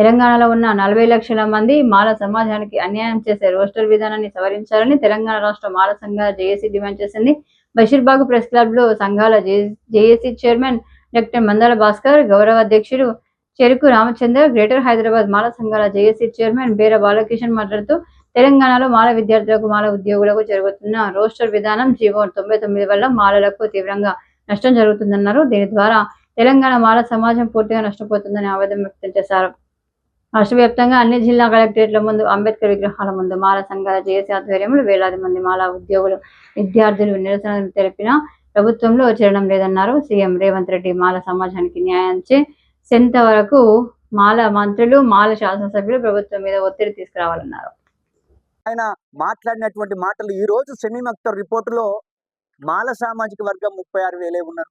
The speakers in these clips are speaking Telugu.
తెలంగాణలో ఉన్న నలభై లక్షల మంది మాల సమాజానికి అన్యాయం చేసే రోస్టర్ విధానాన్ని సవరించాలని తెలంగాణ రాష్ట్ర మాల సంఘాల జేఏసీ డిమాండ్ చేసింది. బషీర్బాగ్ ప్రెస్ క్లబ్లో సంఘాల JAC chairman doctor Mandala Bhaskar గౌరవ అధ్యక్షుడు చెరుకు రామచంద్ర గ్రేటర్ హైదరాబాద్ మాల సంఘాల జేఏసీ చైర్మన్ బేర బాలకిషన్ మాట్లాడుతూ తెలంగాణలో మాల విద్యార్థులకు మాల ఉద్యోగులకు జరుగుతున్న రోస్టర్ విధానం జీవో తొంభై తొమ్మిది వల్ల మాలలకు తీవ్రంగా నష్టం జరుగుతుందన్నారు. దీని ద్వారా తెలంగాణ మాల సమాజం పూర్తిగా నష్టపోతుందని ఆవేదన వ్యక్తం చేశారు. రాష్ట్ర వ్యాప్తంగా అన్ని జిల్లా కలెక్టరేట్ల ముందు అంబేద్కర్ విగ్రహాల ముందు మాల సంఘాల జేఏసీ ఆధ్వర్యంలో వేలాది మంది మాల ఉద్యోగులు విద్యార్థులు నిరసన తెలిపిన ప్రభుత్వంలో చేరడం లేదన్నారు. సీఎం రేవంత్ రెడ్డి మాల సమాజానికి న్యాయం సెంత వరకు మాల మంత్రులు మాల శాసనసభ్యులు ప్రభుత్వం మీద ఒత్తిడి తీసుకురావాలన్నారు. ఆయన మాట్లాడినటువంటి మాటలు ఈ రోజు సెమీ అక్తర్ రిపోర్టులో మాల సామాజిక వర్గం ముప్పై ఆరు వేలే ఉన్నారు.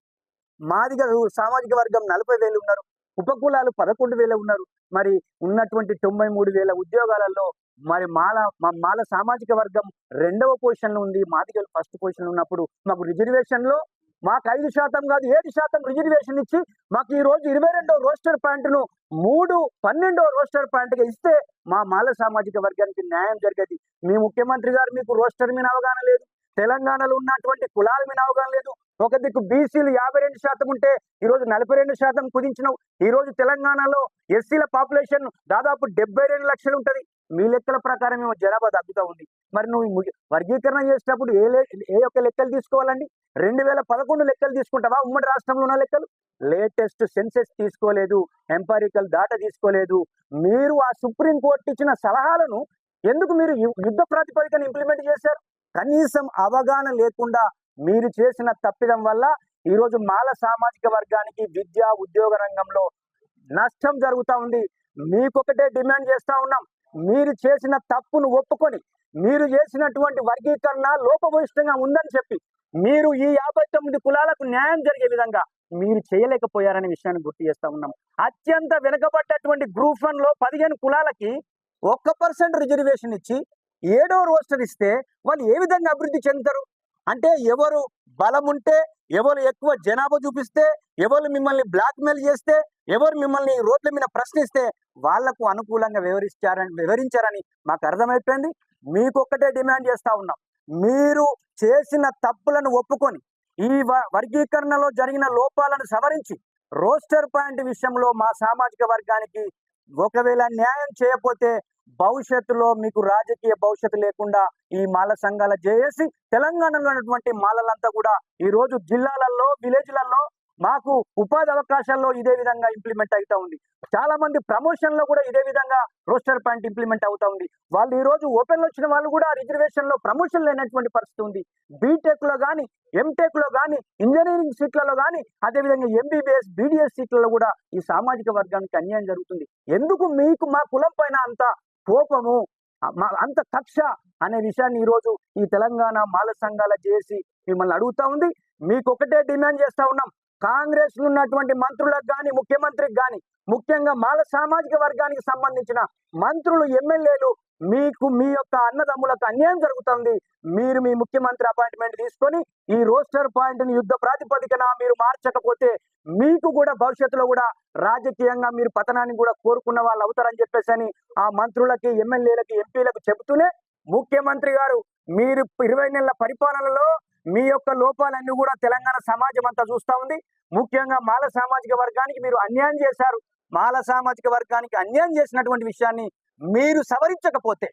మాదిగ సామాజిక వర్గం నలభై వేలు ఉన్నారు. ఉపకులాలు పదకొండు వేల ఉన్నారు. మరి ఉన్నటువంటి తొంభై మూడు వేల ఉద్యోగాలలో మరి మాల మా మాల సామాజిక వర్గం రెండవ పొజిషన్లో ఉంది. మాదిగలు ఫస్ట్ పొజిషన్లో ఉన్నప్పుడు మాకు రిజర్వేషన్లో మాకు ఐదు శాతం కాదు ఏడు శాతం రిజర్వేషన్ ఇచ్చి మాకు ఈ రోజు ఇరవై రెండో రోస్టర్ పాయింట్ను మూడు పన్నెండో రోస్టర్ పాయింట్గా ఇస్తే మా మాల సామాజిక వర్గానికి న్యాయం జరిగేది. మీ ముఖ్యమంత్రి గారు మీకు రోస్టర్ మీద అవగాహన లేదు. తెలంగాణలో ఉన్నటువంటి కులాల మీద అవగాహన లేదు. ఒక దిక్కు బీసీలు యాభై రెండు శాతం ఉంటే ఈరోజు నలభై రెండు శాతం కుదించినావు. ఈరోజు తెలంగాణలో ఎస్సీల పాపులేషన్ దాదాపు డెబ్బై రెండు లక్షలు ఉంటుంది. మీ లెక్కల ప్రకారం ఏమో జనాభా తగ్గుతూ ఉంది. మరి నువ్వు వర్గీకరణ చేసేటప్పుడు ఏ లే ఏ యొక్క లెక్కలు తీసుకోవాలండి? రెండు వేల పదకొండు లెక్కలు తీసుకుంటావా? ఉమ్మడి రాష్ట్రంలో ఉన్న లెక్కలు? లేటెస్ట్ సెన్సెస్ తీసుకోలేదు. ఎంపారికల్ డాటా తీసుకోలేదు. మీరు ఆ సుప్రీంకోర్టు ఇచ్చిన సలహాలను ఎందుకు మీరు యు- యుద్ధ ప్రాతిపదికన ఇంప్లిమెంట్ చేశారు? కనీసం అవగాహన లేకుండా మీరు చేసిన తప్పిదం వల్ల ఈరోజు మాల సామాజిక వర్గానికి విద్య ఉద్యోగ రంగంలో నష్టం జరుగుతూ ఉంది. మీకొకటే డిమాండ్ చేస్తూ ఉన్నాం. మీరు చేసిన తప్పును ఒప్పుకొని మీరు చేసినటువంటి వర్గీకరణ లోపభూయిష్టంగా ఉందని చెప్పి మీరు ఈ యాభై తొమ్మిది కులాలకు న్యాయం జరిగే విధంగా మీరు చేయలేకపోయారనే విషయాన్ని గుర్తు చేస్తా ఉన్నాం. అత్యంత వెనుకబడ్డటువంటి గ్రూప్ వన్లో పదిహేను కులాలకి ఒక్క పర్సెంట్ రిజర్వేషన్ ఇచ్చి ఏడో రోస్టర్ ఇస్తే వాళ్ళు ఏ విధంగా అభివృద్ధి చెందుతారు? అంటే ఎవరు బలం ఉంటే ఎవరు ఎక్కువ జనాభా చూపిస్తే ఎవరు మిమ్మల్ని బ్లాక్మెయిల్ చేస్తే ఎవరు మిమ్మల్ని రోడ్ల మీద ప్రశ్నిస్తే వాళ్ళకు అనుకూలంగా వివరించారని వివరించారని మాకు అర్థమైపోయింది. మీకొక్కటే డిమాండ్ చేస్తూ ఉన్నాం. మీరు చేసిన తప్పులను ఒప్పుకొని ఈ వర్గీకరణలో జరిగిన లోపాలను సవరించి రోస్టర్ పాయింట్ విషయంలో మా సామాజిక వర్గానికి ఒకవేళ న్యాయం చేయకపోతే భవిష్యత్తులో మీకు రాజకీయ భవిష్యత్తు లేకుండా ఈ మాల సంఘాల చేసి తెలంగాణలో ఉన్నటువంటి మాలలంతా కూడా ఈ రోజు జిల్లాలలో విలేజ్లలో మాకు ఉపాధి అవకాశాల్లో ఇదే విధంగా ఇంప్లిమెంట్ అవుతా ఉంది. చాలా మంది ప్రమోషన్లో కూడా ఇదే విధంగా రోస్టర్ పాయింట్ ఇంప్లిమెంట్ అవుతా ఉంది. వాళ్ళు ఈ రోజు ఓపెన్ వచ్చిన వాళ్ళు కూడా రిజర్వేషన్లో ప్రమోషన్ లేనటువంటి పరిస్థితి ఉంది. బీటెక్లో కానీ ఎంటెక్లో కానీ ఇంజనీరింగ్ సీట్లలో కానీ అదేవిధంగా ఎంబీబీఎస్ బీడీఎస్ సీట్లలో కూడా ఈ సామాజిక వర్గానికి అన్యాయం జరుగుతుంది. ఎందుకు మీకు మా కులం పైన అంత కోపము మా- అంత కక్ష అనే విషయాన్ని ఈరోజు ఈ తెలంగాణ మాల సంఘాల చేసి మిమ్మల్ని అడుగుతా ఉంది. మీకు ఒకటే డిమాండ్ చేస్తా ఉన్నాం. కాంగ్రెస్ ఉన్నటువంటి మంత్రులకు కానీ ముఖ్యమంత్రికి కానీ ముఖ్యంగా మాల సామాజిక వర్గానికి సంబంధించిన మంత్రులు ఎమ్మెల్యేలు మీకు మీ యొక్క అన్నదమ్ములకు అన్యాయం జరుగుతుంది మీరు మీ ముఖ్యమంత్రి అపాయింట్మెంట్ తీసుకొని ఈ రోస్టర్ పాయింట్ని యుద్ధ ప్రాతిపదికన మీరు మార్చకపోతే మీకు కూడా భవిష్యత్తులో కూడా రాజకీయంగా మీరు పతనాన్ని కూడా కోరుకున్న వాళ్ళు అవుతారని చెప్పేసి అని ఆ మంత్రులకి ఎమ్మెల్యేలకి ఎంపీలకు చెబుతూనే ముఖ్యమంత్రి గారు మీరు ఇరవై నెలల పరిపాలనలో మీ యొక్క లోపాలన్నీ కూడా తెలంగాణ సమాజం అంతా చూస్తా ఉంది. ముఖ్యంగా మాల సామాజిక వర్గానికి మీరు అన్యాయం చేశారు. మాల సామాజిక వర్గానికి అన్యాయం చేసినటువంటి విషయాన్ని మీరు సవరించకపోతే